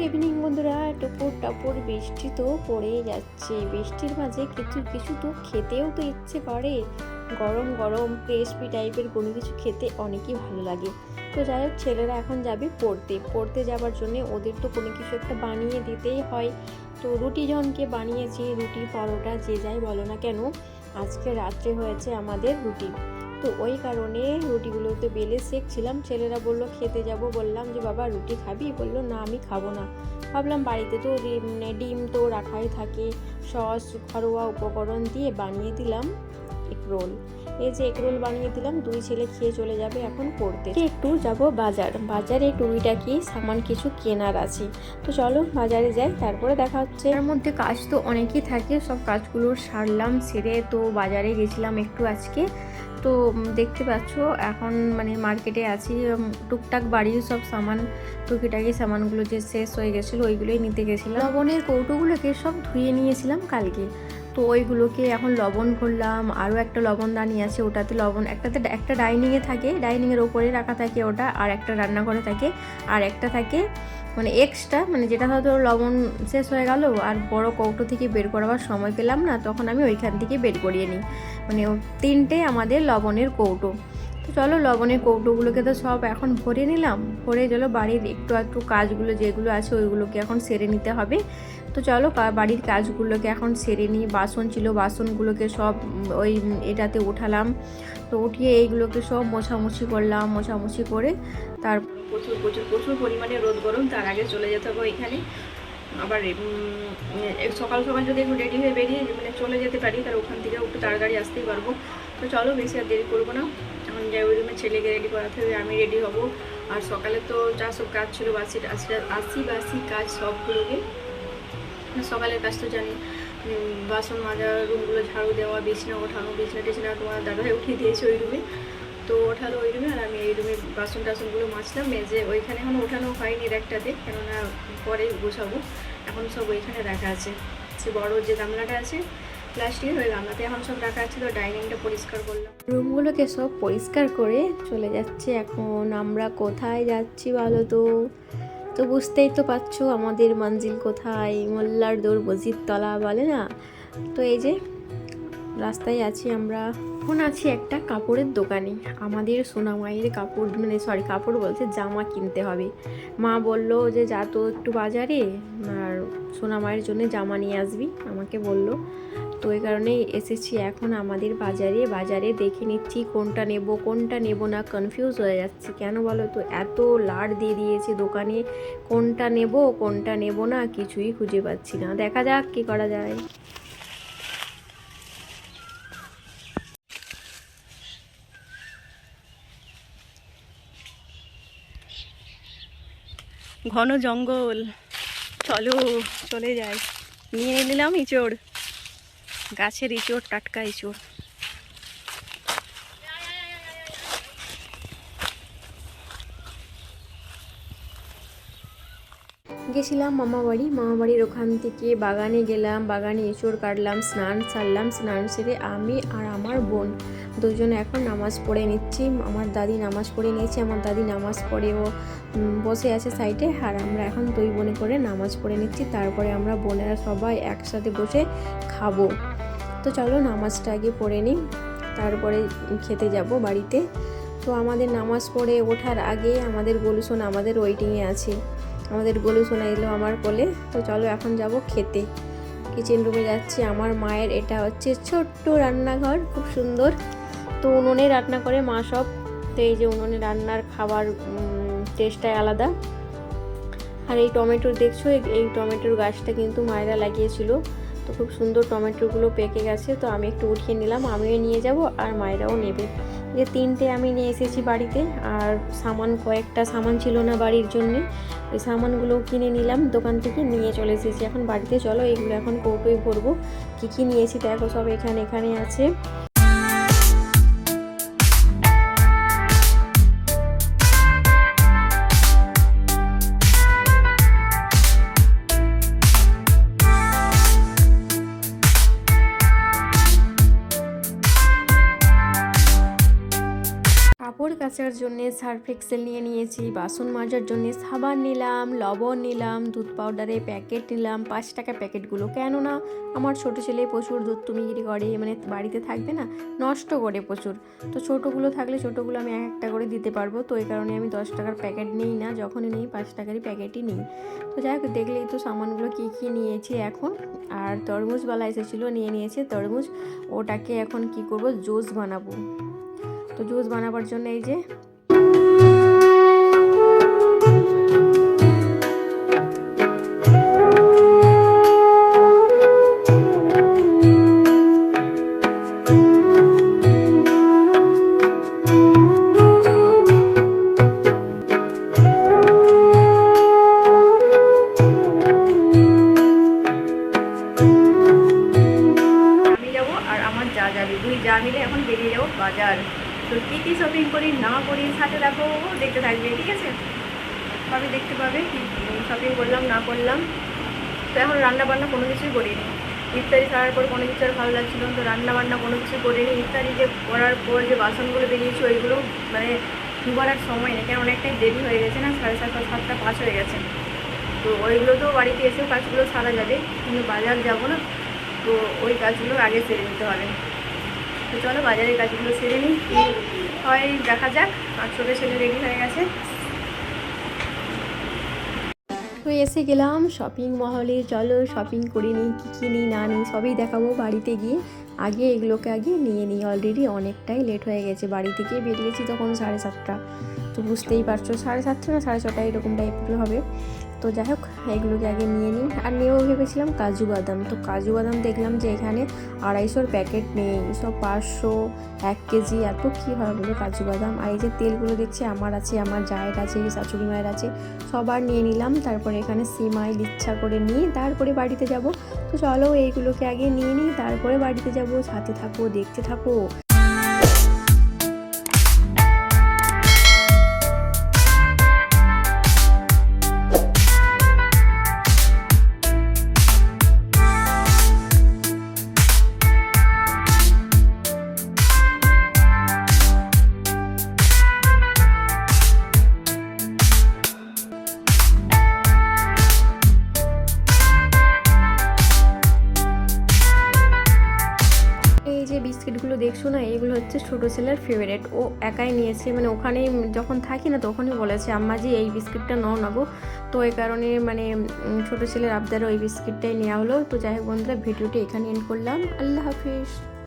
Good evening বন্ধুরা। টুপুর টাপুর বৃষ্টি তো পড়েই যাচ্ছে। বৃষ্টির মাঝে কিছু কিছু তো খেতেও তো ইচ্ছে করে। গরম গরম ক্রিসপি টাইপের কোনো কিছু খেতে অনেকই ভালো লাগে। তো যাই হোক, ছেলেরা এখন যাবে পড়তে। পড়তে যাওয়ার জন্য ওদের তো কোনো কিছু একটা বানিয়ে দিতেই হয়। তো রুটি জনকে বানিয়েছি। রুটি পরোটা যে যাই বলো না কেন, আজকে রাত্রে হয়েছে আমাদের রুটি। তো ওই কারণে রুটিগুলো তো বেলে সেকছিলাম ছেলেরা বলল, খেতে যাব। বললাম যে, বাবা, রুটি খাবি? বলল, না, আমি খাব না। ভাবলাম বাড়িতে তো ডিম তো রাখাই থাকে। সস, ঘরোয়া উপকরণ দিয়ে বানিয়ে দিলাম রোল। এই যে এগ রোল বানিয়ে দিলাম, দুই ছেলে খেয়ে চলে যাবে এখন পড়তে। একটু যাব বাজার। বাজারে টুইটাকি সামান কিছু কেনার আছে। তো চলো বাজারে যাই, তারপরে দেখা হচ্ছে। এর মধ্যে কাজ তো অনেকই থাকে। সব কাজগুলো সারলাম, সেরে তো বাজারে গেছিলাম একটু আজকে। তো দেখতে পাচ্ছ? এখন মানে মার্কেটে আছি টুকটাক বাড়ির সব সামান, টুকিটাকি সামানগুলো যে শেষ হয়ে গেছিল, ওইগুলোই নিতে গেছিলাম। লবণের কৌটোগুলোকে সব ধুয়ে নিয়েছিলাম কালকে। তো ওইগুলোকে এখন লবণ ভরলাম আরও একটা লবণদানি আছে, ওটাতে লবণ, একটাতে একটা ডাইনিংয়ে থাকে, ডাইনিংয়ের ওপরে রাখা থাকে ওটা, আর একটা রান্নাঘরে থাকে, আর একটা থাকে মানে এক্সট্রা মানে যেটা হয়তো লবণ শেষ হয়ে গেল আর বড় কৌটো থেকে বের করাবার সময় পেলাম না, তখন আমি ওইখান থেকে বের করিয়ে নিই। মানে তিনটে আমাদের লবণের কৌটো। তো চলো লবণের কৌটোগুলোকে তো সব এখন ভরে নিলাম, ভরে চলো বাড়ির একটু একটু কাজগুলো যেগুলো আছে ওইগুলোকে এখন সেরে নিতে হবে। তো চলো বাড়ির কাজগুলোকে এখন সেরে নিই, বাসন ছিল বাসনগুলোকে সব ওই এটাতে উঠালাম। তো উঠিয়ে এইগুলোকে সব মোছামুছি করলাম, মোছামুছি করে তার প্রচুর প্রচুর প্রচুর পরিমাণে রোদ গরম, তার আগে চলে যেতে হবে এখানে আবার সকাল সকাল যদি একটু রেডি হয়ে বেরিয়ে মানে চলে যেতে পারি, তাহলে ওখান থেকে একটু তাড়াতাড়ি আসতেই পারব। তো চলো, বেশি আর দেরি করব না। এখন যাই, ওই রুমে ছেলেকে রেডি করাতে হবে, আমি রেডি হব। আর সকালে তো যা সব কাজ ছিল, বাসি আশি বাসি কাজ সবগুলোকে। সকালের কাজ তো জানি। বাসন মাজা, রুমগুলো ঝাড়ু দেওয়া, বিছনা ওঠানো বিছনা টিছনা তোমার দাদাভাই উঠিয়ে দিয়েছে ওই রুমে। তো ওঠালো ওই রুমে আর আমি এই রুমে বাসন টাসনগুলো মাজলাম, মেজে ওইখানে এখন ওঠানো হয়নি এর একটাতে কেননা পরে গোছাবো। এখন সব ওইখানে রাখা আছে। সে বড় যে গামলাটা আছে, প্লাস্টিকের, ওই গামলাতে এখন সব রাখা আছে, তো ডাইনিংটা পরিষ্কার করলাম। রুমগুলোকে সব পরিষ্কার করে চলে যাচ্ছে এখন। আমরা কোথায় যাচ্ছি বলো তো? তো বুঝতেই তো পারছ আমাদের মঞ্জিল কোথায়? মোল্লার দৌড় বজির তলা বলে না? তো এই যে রাস্তায় আছি আমরা। এখন আছি একটা কাপড়ের দোকানে। আমাদের সোনামাইয়ের কাপড় মানে সরি কাপড় বলছে জামা কিনতে হবে। মা বলল যে, যা তো একটু বাজারে, আর সোনামায়ের জন্য জামা নিয়ে আসবি। আমাকে বলল। তো এই কারণেই এসেছি এখন আমাদের বাজারে। বাজারে দেখে নিচ্ছি কোনটা নেব কোনটা নেব না। কনফিউজ হয়ে যাচ্ছে। কেন বলো তো, এত লাড দিয়ে দিয়েছে দোকানে। কোনটা নেব কোনটা নেব না, কিছুই খুঁজে পাচ্ছি না। দেখা যাক কি করা যায়। ঘন জঙ্গল। চলো, চলে যাই। নিয়ে নিলাম ইঁচড়। গাছের ইঁচড়, টাটকা ইঁচড়। গেছিলাম মামা বাড়ি মামা বাড়ির ওখান থেকে বাগানে গেলাম, বাগানে এঁচড় কাটলাম, স্নান সারলাম। স্নান সেরে আমি আর আমার বোন দুজনে এখন নামাজ পড়ে নিচ্ছি। আমার দাদি নামাজ পড়ে নিয়েছে, আমার দাদি নামাজ পড়ে ও বসে আছে সাইডে। আর আমরা এখন দুই বোনে করে নামাজ পড়ে নিচ্ছি। তারপরে আমরা বোনেরা সবাই একসাথে বসে খাব। তো চলো নামাজটা আগে পড়ে নিই। তারপরে খেতে যাব বাড়িতে। তো আমাদের নামাজ পড়ে ওঠার আগে আমাদের গোলুসোন আমাদের ওয়েটিংয়ে আছে। আমাদের গলু শোনা এলো আমার কোলে। তো চলো এখন যাব খেতে। কিচেন রুমে যাচ্ছি। আমার মায়ের এটা হচ্ছে ছোট্ট রান্নাঘর, খুব সুন্দর। তো উনুনে রান্না করে, মা সব তো এই যে উনুনে রান্নার খাবার টেস্টটাই আলাদা। আর এই টমেটো দেখছ, এই- টমেটোর গাছটা কিন্তু মায়েরা লাগিয়েছিল। তো খুব সুন্দর টমেটোগুলো পেকে গেছে, তো আমি একটু উঠিয়ে নিলাম, আমিও নিয়ে যাব আর মায়েরাও নেবে। যে তিনটে আমি নিয়ে এসেছি বাড়িতে, আর সামান, কয়েকটা সামান ছিল না বাড়ির জন্যে। ওই সামানগুলো কিনে নিলাম, দোকান থেকে নিয়ে চলে এসেছি। এখন বাড়িতে চলো, এগুলো এখন কৌটোয় ভরবো। কী কী নিয়েছি দেখো, সব এখানে এখানে আছে। কাপড় কাচার জন্য সার্ফ এক্সেল নিয়ে নিয়েছি, বাসন মাজার জন্য সাবান নিলাম, লবণ নিলাম, দুধ পাউডারের প্যাকেট নিলাম, পাঁচ টাকা প্যাকেটগুলো কেননা আমার ছোট ছেলে প্রচুর দুধ তুমিগিরি করে মানে বাড়িতে থাকবে না, নষ্ট করে প্রচুর। তো ছোটোগুলো থাকলে ছোটোগুলো আমি এক একটা করে দিতে পারব, তো এই কারণে আমি দশ টাকার প্যাকেট নিই না, যখনই নিই পাঁচ টাকারই প্যাকেটই নিই। তো যাই হোক, দেখলেই তো সামানগুলো কী কী নিয়েছি এখন, আর তরমুজওয়ালা এসেছিল, নিয়ে নিয়েছে তরমুজ, ওটাকে এখন কি করব, জুস বানাবো। তো জুস বানাবার জন্য এই যে। আমি যাব আর আমার যা যাবে দুই যা মিলে এখন বেরিয়ে যাব বাজার। তো কী কী শপিং করি, না করি, সাথে দেখো, দেখতে থাকবে, ঠিক আছে? সবই দেখতে পাবে, কী শপিং করলাম, না করলাম। তো এখন রান্না বান্না কোনো কিছুই করিনি। ইফতারি ছাড়ার পর কোনো কিছু আর ভালো লাগছিল। তো রান্না বান্না কোনো কিছু করিনি। ইফতারি যে করার পর যে বাসনগুলো বেরিয়েছে, ওইগুলো মানে করার সময় নেই কেন অনেকটাই দেরি হয়ে গেছে না, সাড়ে সাতটা সাতটা পাঁচ হয়ে গেছে। তো ওইগুলো তো বাড়িতে এসেও কাজগুলো সারা যাবে, কিন্তু বাজার যাব না, তো ওই কাজগুলো আগে সেরে নিতে হবে। তো চলো বাজারের কাজগুলো সেরে নিই। হয় দেখা যাক আর ছোটো ছেলে রেডি হয়ে গেছে। তো এসে গেলাম শপিং মহলে। চলো শপিং করে নিই, কী কী নিই, না নিই, সবই দেখাবো বাড়িতে গিয়ে। আগে এগুলোকে আগে নিয়ে নিই। অলরেডি অনেকটাই লেট হয়ে গেছে। বাড়ি থেকে বেরিয়েছি তখন সাড়ে সাতটা। তো বুঝতেই পারছ, সাড়ে সাতটা না সাড়ে ছটা এরকম টাইপের হবে। তো যাই হোক, এগুলোকে আগে নিয়ে নিই। আর নিয়েও ভেবেছিলাম কাজু বাদাম। তো কাজু বাদাম দেখলাম যে এখানে আড়াইশোর প্যাকেট নেই। সব পাঁচশো, এক কেজি, এত কী হয় বলে কাজু বাদাম? আর এই যে তেলগুলো দেখছি, আমার আছে, আমার জায়ের আছে শাশুড়ি মায়ের আছে, সবার নিয়ে নিলাম। তারপরে এখানে সিমাই ইচ্ছা করে নিয়ে তারপরে বাড়িতে যাব। তো চলো এইগুলোকে আগে নিয়ে নিই। তারপরে বাড়িতে যাব। সাথে থাকো দেখতে থাকো বিস্কিটগুলো দেখছ না এইগুলো হচ্ছে ছোটো ছেলের ফেভারেট ও একাই নিয়েছে মানে ওখানেই যখন থাকি না তখনই বলেছে, আম্মা যে এই বিস্কিটটা নাও নেব তো এই কারণে মানে ছোটো ছেলের আবদারও ওই বিস্কিটটাই নেওয়া হলো। তো যাই হোক বন্ধুরা, ভিডিওটি এখানে এন্ড করলাম। আল্লাহ হাফিজ।